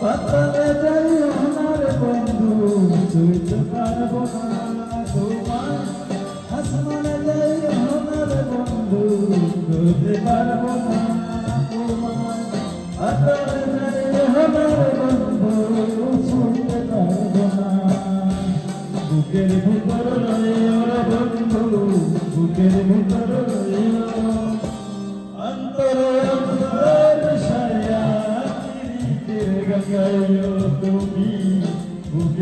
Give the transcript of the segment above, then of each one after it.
পাতালে যাই ওনার বন্ধু ছুঁইতে পারব না তোমার আসমানে যাই ওনার বন্ধু ছুঁইতে পারব না তোমার পাতালে যাই ওনার বন্ধু ছুঁইতে পারব না বুকের ভিতর রইও বন্ধু বুকের ভিতর রইও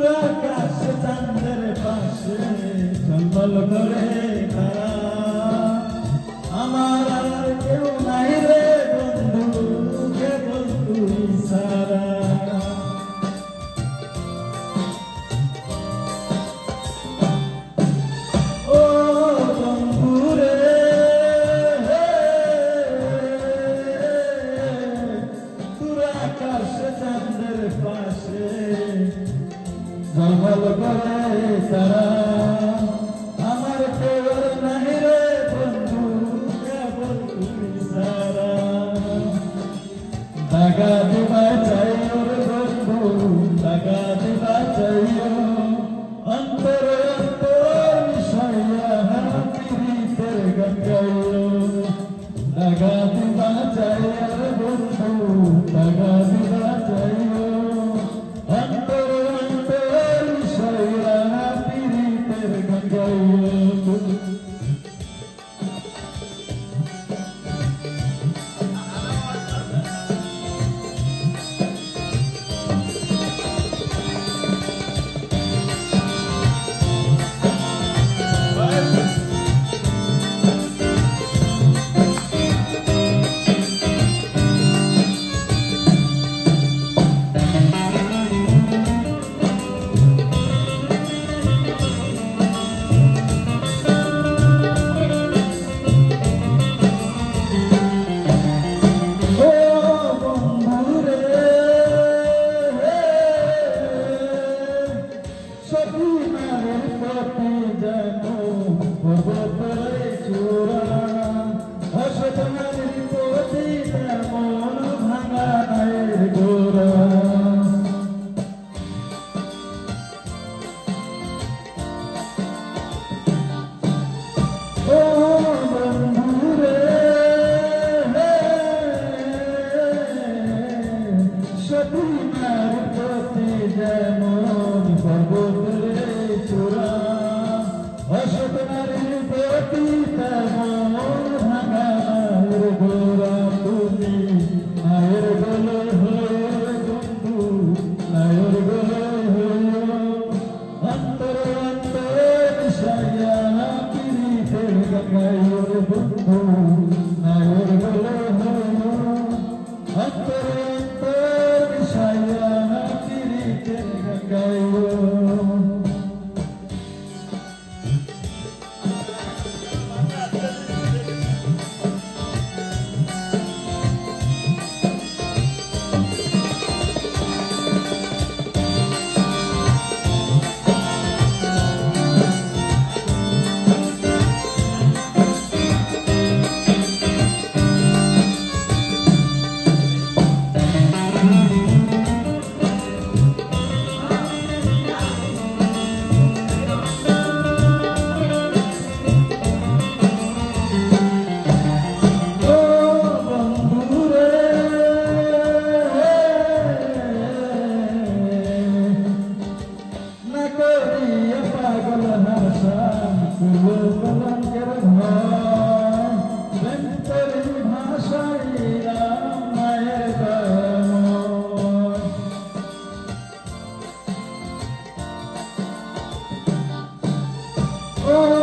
দূর আকাশ চাঁদের পাশে জঙ্গল করে তারা। আমার আর কেউ নাই রে বন্ধু কেবল তুই সারা Oh.